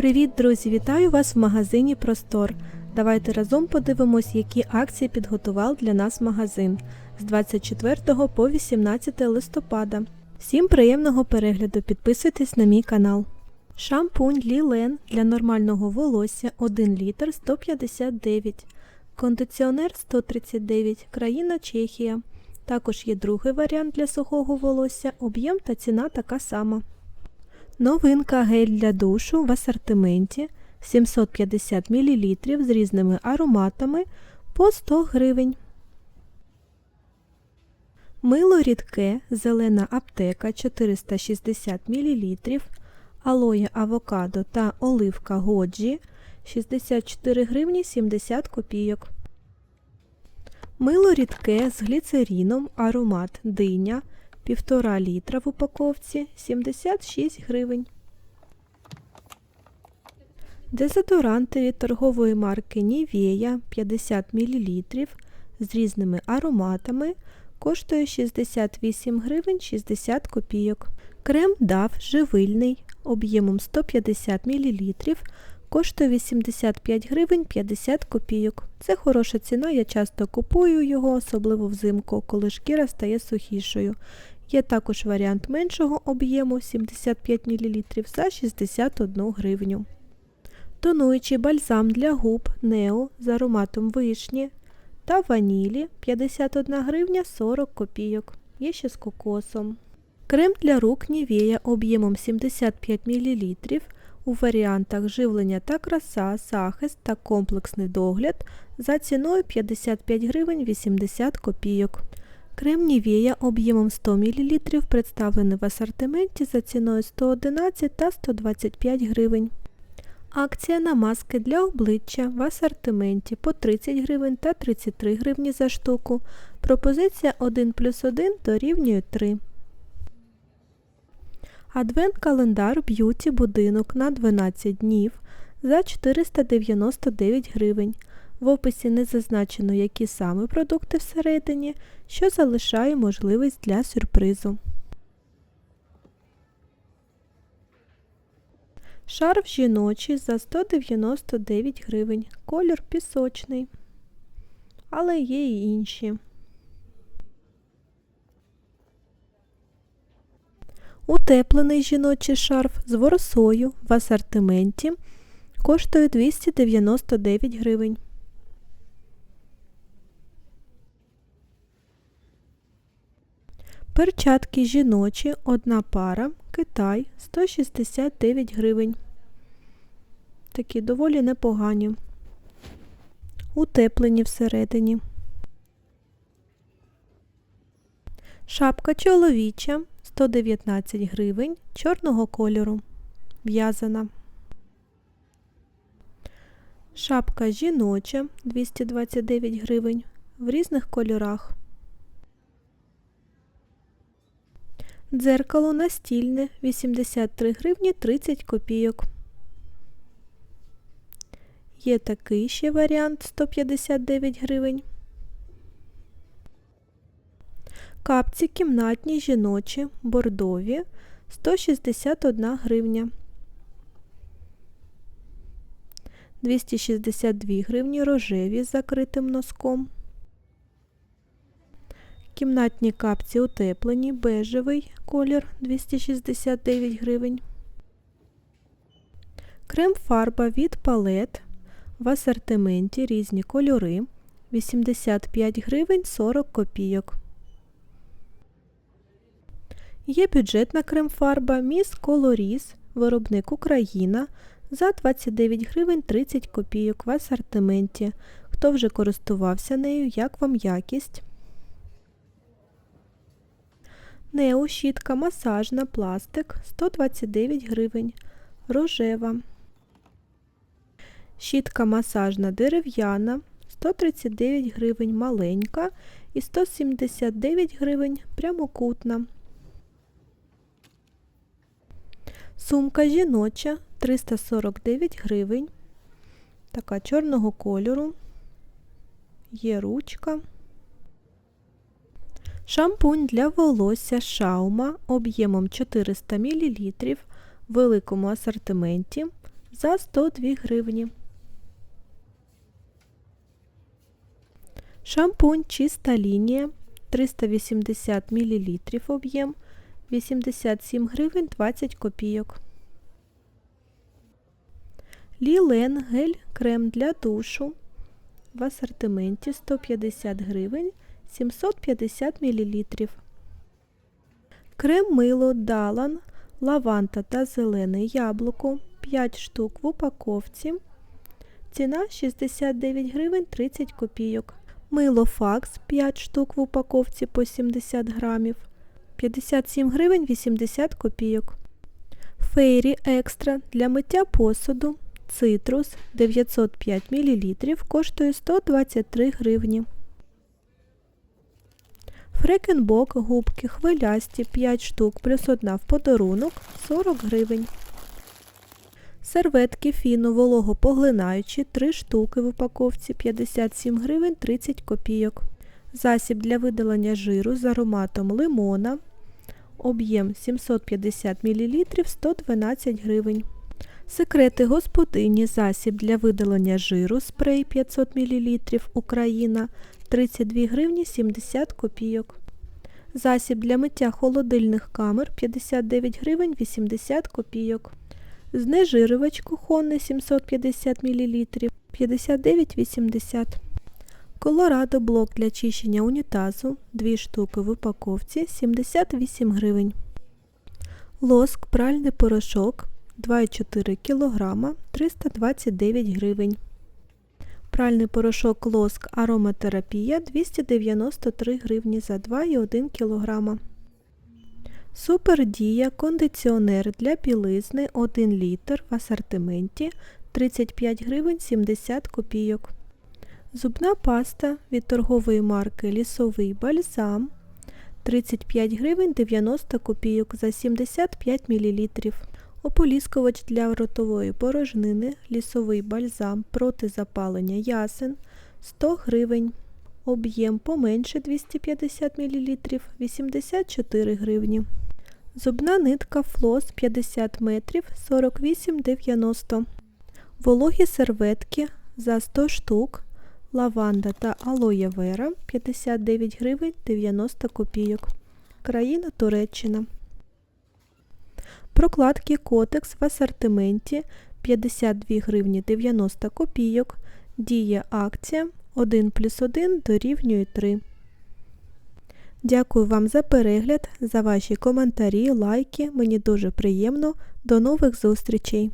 Привіт, друзі! Вітаю вас в магазині Простор. Давайте разом подивимось, які акції підготував для нас магазин з 24 по 18 листопада. Всім приємного перегляду, підписуйтесь на мій канал. Шампунь Лілен для нормального волосся 1 літр 159, кондиціонер 139, країна Чехія. Також є другий варіант для сухого волосся, об'єм та ціна така сама. Новинка гель для душу в асортименті 750 мл з різними ароматами по 100 гривень. Мило рідке, зелена аптека 460 мл, алоє авокадо та оливка годжі 64 гривні 70 копійок. Мило рідке з гліцеріном, аромат диня 1,5 літра в упаковці 76 гривень. Дезодоранти від торгової марки Нівея 50 мл з різними ароматами коштує 68 гривень 60 копійок. Крем DAV живильний об'ємом 150 мл коштує 85 гривень 50 копійок. Це хороша ціна, я часто купую його, особливо взимку, коли шкіра стає сухішою. Є також варіант меншого об'єму 75 мл за 61 гривню. Тонуючий бальзам для губ Нео з ароматом вишні та ванілі 51 гривня 40 копійок. Є ще з кокосом. Крем для рук Нівея об'ємом 75 мл у варіантах живлення та краса, захист та комплексний догляд за ціною 55 гривень 80 копійок. Крем Нівея об'ємом 100 мл представлений в асортименті за ціною 111 та 125 гривень. Акція на маски для обличчя в асортименті по 30 гривень та 33 гривні за штуку. Пропозиція 1 плюс 1 дорівнює 3. Адвент-календар б'юті будинок на 12 днів за 499 гривень. В описі не зазначено, які саме продукти всередині, що залишає можливість для сюрпризу. Шарф жіночий за 199 гривень. Колір пісочний. Але є і інші. Утеплений жіночий шарф з воросою в асортименті коштує 299 гривень. Перчатки жіночі, одна пара, Китай 169 гривень. Такі доволі непогані. Утеплені всередині. Шапка чоловіча 119 гривень чорного кольору. В'язана. Шапка жіноча 229 гривень в різних кольорах. Дзеркало настільне 83 гривні 30 копійок. Є такий ще варіант 159 гривень. Капці кімнатні жіночі, бордові 161 гривня. 262 гривні рожеві з закритим носком. Кімнатні капці утеплені, бежевий колір 269 гривень. Крем-фарба від палет в асортименті різні кольори 85 гривень 40 копійок. Є бюджетна крем-фарба Міс Колоріс, виробник Україна за 29 гривень 30 копійок в асортименті. Хто вже користувався нею, як вам якість? Нео щітка масажна пластик 129 гривень. Рожева. Щітка масажна дерев'яна 139 гривень маленька і 179 гривень прямокутна. Сумка жіноча 349 гривень. Така чорного кольору. Є ручка. Шампунь для волосся Шаума об'ємом 400 мл в великому асортименті за 102 гривні. Шампунь чиста лінія 380 мл об'єм 87 гривень 20 копійок. Лілен гель крем для душу в асортименті 150 гривень 750 мл. Крем мило Далан, лаванта та зелене яблуко 5 штук в упаковці. Ціна 69 гривень 30 копійок. Мило факс 5 штук в упаковці по 70 грамів. 57 гривень 80 копійок. Фейрі екстра для миття посуду. Цитрус 905 мл коштує 123 гривні. Фрекенбок губки хвилясті 5 штук плюс 1 в подарунок 40 гривень. Серветки фіно вологопоглинаючі 3 штуки в упаковці 57 гривень 30 копійок. Засіб для видалення жиру з ароматом лимона. Об'єм 750 мл 112 гривень. Секрети господині засіб для видалення жиру спрей 500 мл Україна 32 гривні 70 копійок. Засіб для миття холодильних камер 59 гривень 80 копійок. Знежирювач кухонний 750 мл 59,80. Колорадо блок для чищення унітазу 2 штуки в упаковці 78 гривень. Лоск пральний порошок 2,4 кг 329 гривень. Пральний порошок лоск ароматерапія 293 гривні за 2,1 кг. Супердія кондиціонер для білизни 1 літр в асортименті 35 гривень 70 копійок. Зубна паста від торгової марки Лісовий бальзам 35 гривень 90 копійок за 75 мл. Ополіскувач для ротової порожнини, лісовий бальзам проти запалення ясен 100 гривень. Об'єм поменше 250 мл 84 гривні. Зубна нитка флос 50 метрів 48,90. Вологі серветки за 100 штук. Лаванда та алоє вера 59 гривень 90 копійок. Країна Туреччина. Прокладки Котекс в асортименті 52 гривні 90 копійок. Діє акція 1 плюс 1 дорівнює 3. Дякую вам за перегляд, за ваші коментарі, лайки. Мені дуже приємно. До нових зустрічей!